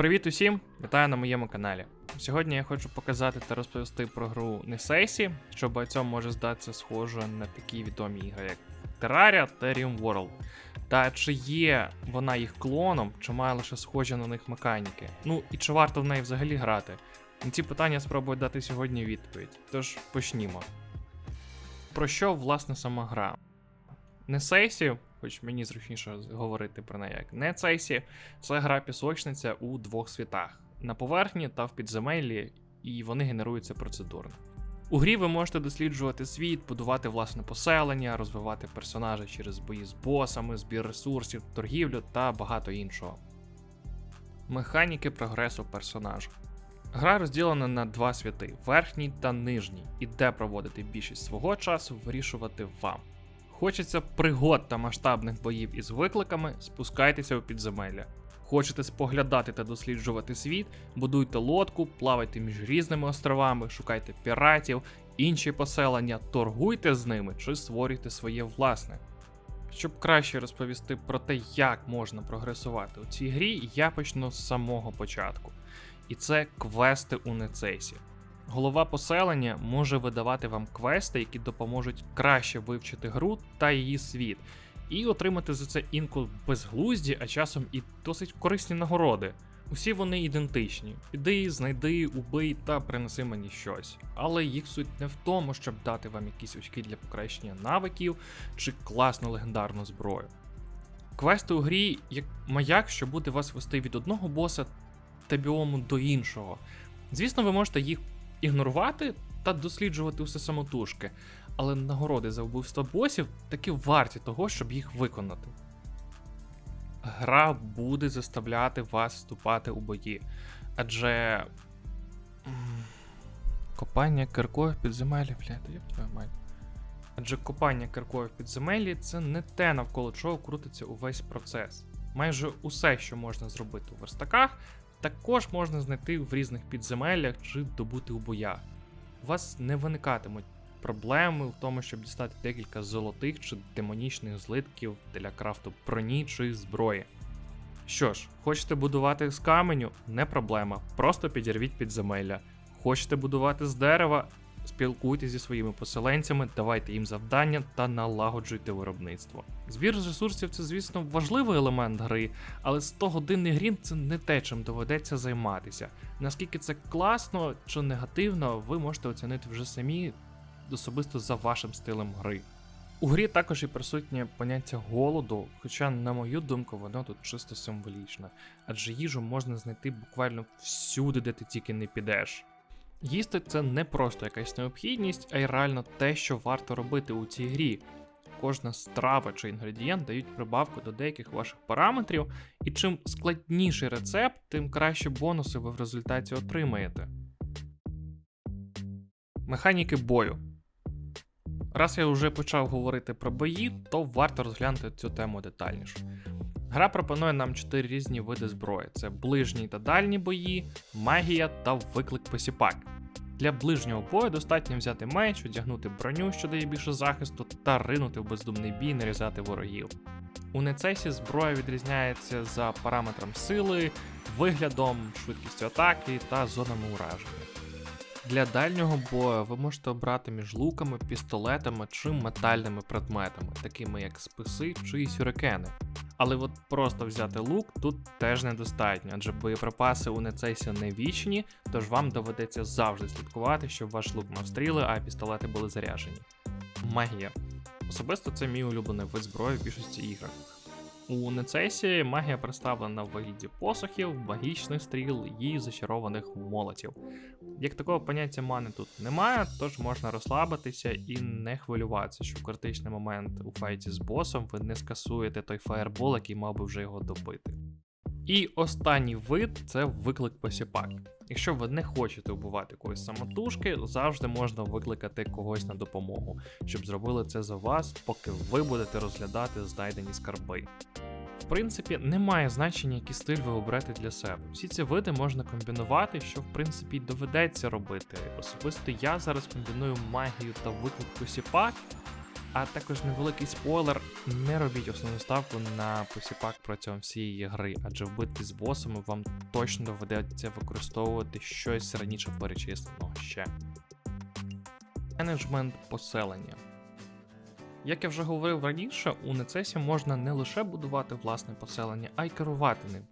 Привіт усім! Вітаю на моєму каналі. Сьогодні я хочу показати та розповісти про гру Несейсі, що багатьом може здатися схоже на такі відомі ігри, як Terraria та Rim World. Та чи є вона їх клоном, чи має лише схожі на них механіки? Ну і чи варто в неї взагалі грати? На ці питання спробую дати сьогодні відповідь. Тож почнімо. Про що власне сама гра? Несейсі, хоч мені зручніше говорити про неї як не Цейсі, це гра пісочниця у двох світах на поверхні та в підземеллі, і вони генеруються процедурно. У грі ви можете досліджувати світ, будувати власне поселення, розвивати персонажа через бої з босами, збір ресурсів, торгівлю та багато іншого. Механіки прогресу персонажа. Гра розділена на два світи верхній та нижній, і де проводити більшість свого часу вирішувати вам. Хочеться пригод та масштабних боїв із викликами, спускайтеся у підземелля. Хочете споглядати та досліджувати світ, будуйте лодку, плавайте між різними островами, шукайте піратів, інші поселення, торгуйте з ними чи створюйте своє власне. Щоб краще розповісти про те, як можна прогресувати у цій грі, я почну з самого початку. І це квести у Нецесі. Голова поселення може видавати вам квести, які допоможуть краще вивчити гру та її світ, і отримати за це інколи безглузді, а часом і досить корисні нагороди. Усі вони ідентичні: іди, знайди, убий та принеси мені щось. Але їх суть не в тому, щоб дати вам якісь очки для покращення навиків чи класну легендарну зброю. Квести у грі як маяк, що буде вас вести від одного боса та біому до іншого. Звісно, ви можете їх ігнорувати та досліджувати усе самотужки, але нагороди за вбивство босів таки варті того, щоб їх виконати. Гра буде заставляти вас вступати у бої, адже. Копання киркою в підземелі, блядь, як твою мать. Адже копання киркою в підземелі це не те, навколо чого крутиться увесь процес. Майже усе, що можна зробити у верстаках, також можна знайти в різних підземеллях чи добути у боях. У вас не виникатимуть проблеми в тому, щоб дістати декілька золотих чи демонічних злитків для крафту броні чи зброї. Що ж, хочете будувати з каменю? Не проблема, просто підірвіть підземелля. Хочете будувати з дерева? Спілкуйтесь зі своїми поселенцями, давайте їм завдання та налагоджуйте виробництво. Збір ресурсів це, звісно, важливий елемент гри, але 100 годинний грім це не те, чим доведеться займатися. Наскільки це класно чи негативно, ви можете оцінити вже самі особисто за вашим стилем гри. У грі також і присутнє поняття голоду, хоча, на мою думку, воно тут чисто символічне, адже їжу можна знайти буквально всюди, де ти тільки не підеш. Їсти це не просто якась необхідність, а й реально те, що варто робити у цій грі. Кожна страва чи інгредієнт дають прибавку до деяких ваших параметрів, і чим складніший рецепт, тим краще бонуси ви в результаті отримаєте. Механіки бою. Раз я вже почав говорити про бої, то варто розглянути цю тему детальніше. Гра пропонує нам чотири різні види зброї: це ближні та дальні бої, магія та виклик посіпак. Для ближнього бою достатньо взяти меч, одягнути броню, що дає більше захисту, та ринути в бездумний бій, нарізати ворогів. У Нецесі зброя відрізняється за параметром сили, виглядом, швидкістю атаки та зонами ураження. Для дальнього бою ви можете обрати між луками, пістолетами чи метальними предметами, такими як списи чи сюрикени. Але от просто взяти лук тут теж недостатньо, адже боєприпаси у Нецесі не вічні, тож вам доведеться завжди слідкувати, щоб ваш лук мав стріли, а пістолети були заряжені. Магія. Особисто це мій улюблений вид зброї в більшості ігр. У Нецесі магія представлена в вигляді посохів, магічних стріл і зачарованих молотів. Як такого поняття мани тут немає, тож можна розслабитися і не хвилюватися, що в критичний момент у файті з босом ви не скасуєте той фаєрбол, який мав би вже його добити. І останній вид це виклик посіпак. Якщо ви не хочете вбивати когось самотужки, завжди можна викликати когось на допомогу, щоб зробили це за вас, поки ви будете розглядати знайдені скарби. В принципі, немає значення, який стиль ви оберете для себе. Всі ці види можна комбінувати, що в принципі доведеться робити. Особисто я зараз комбіную магію та виклик посіпак, А також невеликий спойлер: не робіть основну ставку на посіпак протягом всієї гри, адже в битві з босами вам точно доведеться використовувати щось раніше перечисленого ще. Менеджмент поселення. Як я вже говорив раніше, у Нецесі можна не лише будувати власне поселення, а й керувати ним.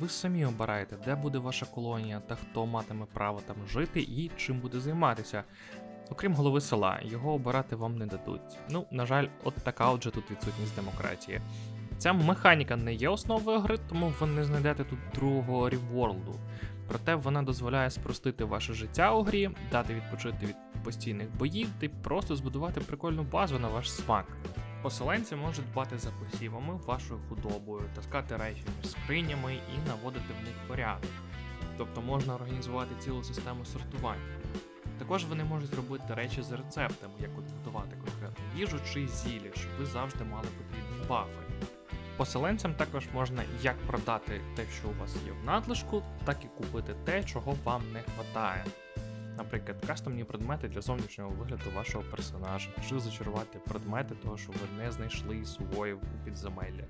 Ви самі обираєте, де буде ваша колонія та хто матиме право там жити і чим буде займатися. Окрім голови села, його обирати вам не дадуть. Ну, на жаль, от така отже тут відсутність демократії. Ця механіка не є основою гри, тому ви не знайдете тут другого ріворлду. Проте вона дозволяє спростити ваше життя у грі, дати відпочити від постійних боїв й просто збудувати прикольну базу на ваш смак. Поселенці можуть дбати за посівами, вашою худобою, таскати речі між скринями і наводити в них порядок. Тобто можна організувати цілу систему сортування. Також вони можуть робити речі з рецептами, як от готувати конкретну їжу чи зілля, щоб ви завжди мали потрібні бафи. Поселенцям також можна як продати те, що у вас є в надлишку, так і купити те, чого вам не вистачає. Наприклад, кастомні предмети для зовнішнього вигляду вашого персонажа, чи зачарувати предмети того, що ви не знайшли свої у підземеллях.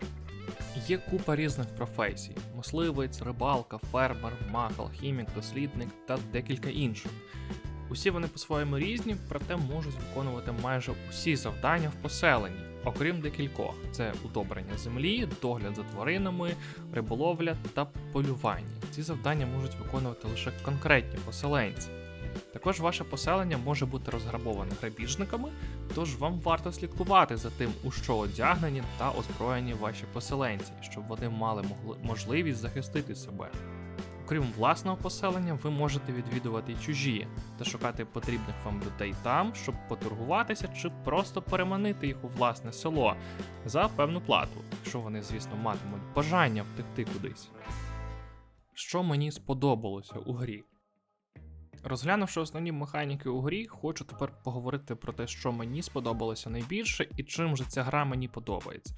Є купа різних професій: мисливець, рибалка, фермер, маг, алхімік, дослідник та декілька інших. Усі вони по-своєму різні, проте можуть виконувати майже усі завдання в поселенні, окрім декількох: це удобрення землі, догляд за тваринами, риболовля та полювання. Ці завдання можуть виконувати лише конкретні поселенці. Також ваше поселення може бути розграбоване грабіжниками, тож вам варто слідкувати за тим, у що одягнені та озброєні ваші поселенці, щоб вони мали можливість захистити себе. Окрім власного поселення, ви можете відвідувати чужі та шукати потрібних вам людей там, щоб поторгуватися чи просто переманити їх у власне село за певну плату, якщо вони, звісно, матимуть бажання втекти кудись. Що мені сподобалося у грі? Розглянувши основні механіки у грі, хочу тепер поговорити про те, що мені сподобалося найбільше і чим же ця гра мені подобається.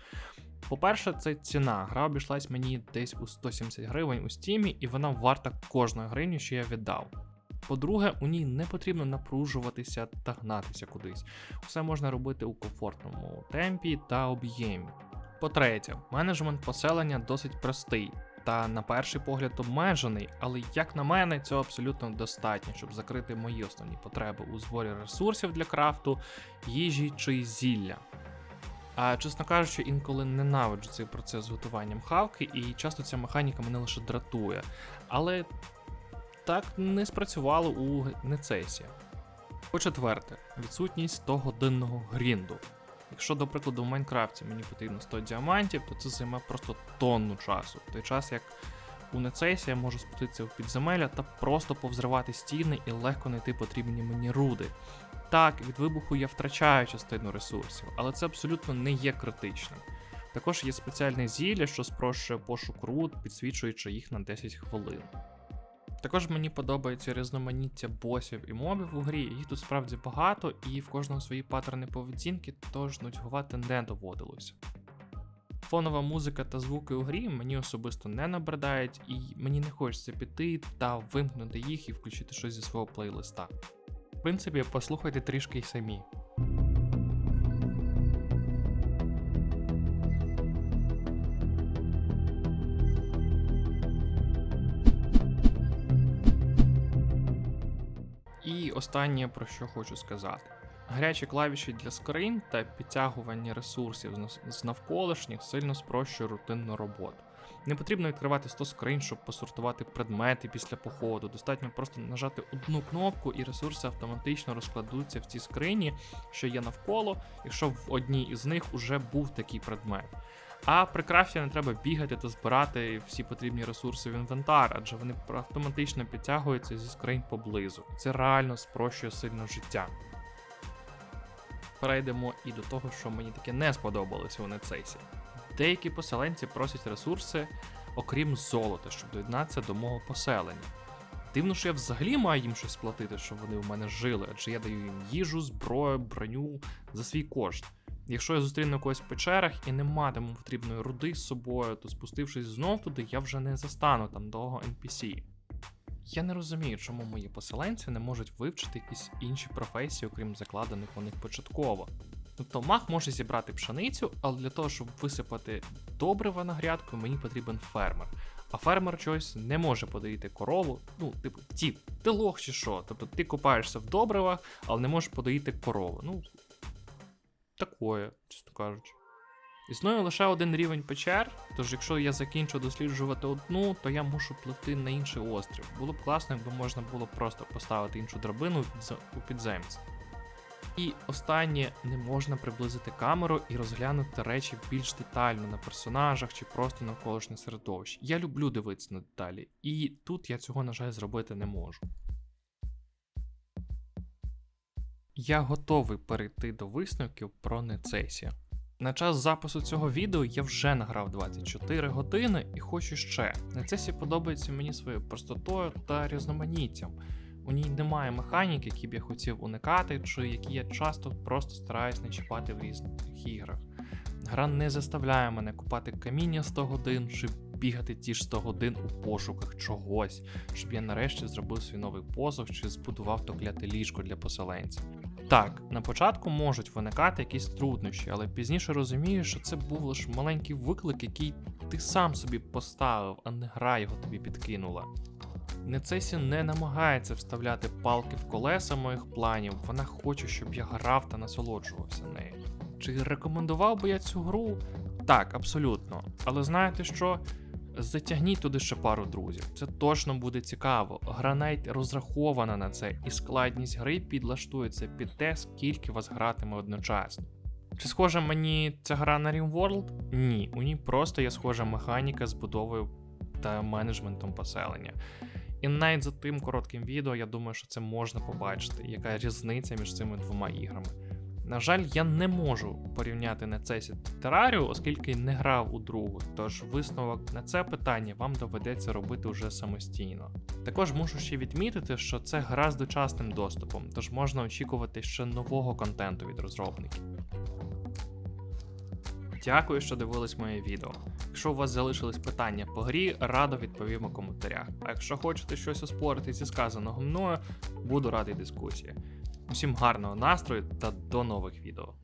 По-перше, це ціна. Гра обійшлась мені десь у 170 гривень у стімі, і вона варта кожної гривні, що я віддав. По-друге, у ній не потрібно напружуватися та гнатися кудись. Все можна робити у комфортному темпі та об'ємі. По-третє, менеджмент поселення досить простий та на перший погляд обмежений, але як на мене, цього абсолютно достатньо, щоб закрити мої основні потреби у зборі ресурсів для крафту, їжі чи зілля. А чесно кажучи, інколи ненавиджу цей процес з готуванням хавки, і часто ця механіка мене лише дратує. Але так не спрацювало у Нецесі. По-четверте, відсутність 100-годинного грінду. Якщо, до прикладу, в Майнкрафті мені потрібно 100 діамантів, то це займе просто тонну часу. В той час як у Нецесі я можу спуститися в підземелля та просто повзривати стіни і легко знайти потрібні мені руди. Так, від вибуху я втрачаю частину ресурсів, але це абсолютно не є критичним. Також є спеціальне зілля, що спрощує пошук руд, підсвічуючи їх на 10 хвилин. Також мені подобається різноманіття босів і мобів у грі, їх тут справді багато, і в кожного свої паттерни поведінки, тож нудьгувати не доводилося. Фонова музика та звуки у грі мені особисто не набридають, і мені не хочеться піти та вимкнути їх і включити щось зі свого плейлиста. В принципі, послухайте трішки й самі. Останнє про що хочу сказати. Гарячі клавіші для скрин та підтягування ресурсів з навколишніх сильно спрощує рутинну роботу. Не потрібно відкривати 100 скринь, щоб посортувати предмети після походу. Достатньо просто нажати одну кнопку, і ресурси автоматично розкладуться в ці скрині, що є навколо, якщо в одній із них уже був такий предмет. А при крафті не треба бігати та збирати всі потрібні ресурси в інвентар, адже вони автоматично підтягуються зі скринь поблизу. Це реально спрощує сильно життя. Перейдемо і до того, що мені таке не сподобалося у Нецесі. Деякі поселенці просять ресурси, окрім золота, щоб доєднатися до мого поселення. Дивно, що я взагалі маю їм щось платити, щоб вони в мене жили, адже я даю їм їжу, зброю, броню за свій кошт. Якщо я зустріну когось в печерах і не матиму потрібної руди з собою, то спустившись знов туди, я вже не застану там довго NPC. Я не розумію, чому мої поселенці не можуть вивчити якісь інші професії, окрім закладених у них початково. Тобто маг може зібрати пшеницю, але для того, щоб висипати добрива на грядку, мені потрібен фермер. А фермер чогось не може подоїти корову. Ну, типу, тіп, ти лох чи що? Тобто ти купаєшся в добривах, але не можеш подоїти корову. Ну, такое, чесно кажучи. Існує лише один рівень печер, тож якщо я закінчу досліджувати одну, то я мушу пливти на інший острів. Було б класно, якби можна було просто поставити іншу драбину у підземці. І останнє не можна приблизити камеру і розглянути речі більш детально на персонажах чи просто навколишнє середовище. Я люблю дивитися на деталі, і тут я цього, на жаль, зробити не можу. Я готовий перейти до висновків про Нецесія. На час запису цього відео я вже награв 24 години і хочу ще. Нецесі подобається мені своєю простотою та різноманіттям. У ній немає механік, які б я хотів уникати, чи які я часто просто стараюсь не чіпати в різних іграх. Гра не заставляє мене купати каміння 100 годин чи бігати ті ж 100 годин у пошуках чогось, щоб я нарешті зробив свій новий посух чи збудував то кляте ліжко для поселенців. Так, на початку можуть виникати якісь труднощі, але пізніше розумію, що це був лише маленький виклик, який ти сам собі поставив, а не гра його тобі підкинула. Нецесі не намагається вставляти палки в колеса моїх планів, вона хоче, щоб я грав та насолоджувався нею. Чи рекомендував би я цю гру? Так, абсолютно. Але знаєте що? Затягніть туди ще пару друзів. Це точно буде цікаво. Гра навіть розрахована на це, і складність гри підлаштується під те, скільки вас гратиме одночасно. Чи схожа мені ця гра на RimWorld? Ні, у ній просто є схожа механіка з будовою та менеджментом поселення. І навіть за тим коротким відео я думаю, що це можна побачити, яка різниця між цими двома іграми. На жаль, я не можу порівняти та Terraria, оскільки не грав у другу, тож висновок на це питання вам доведеться робити вже самостійно. Також мушу ще відмітити, що це гра з дочасним доступом, тож можна очікувати ще нового контенту від розробників. Дякую, що дивились моє відео. Якщо у вас залишились питання по грі, радо відповім у коментарях. А якщо хочете щось оспорити зі сказаного мною, буду радий дискусії. Усім гарного настрою та до нових відео.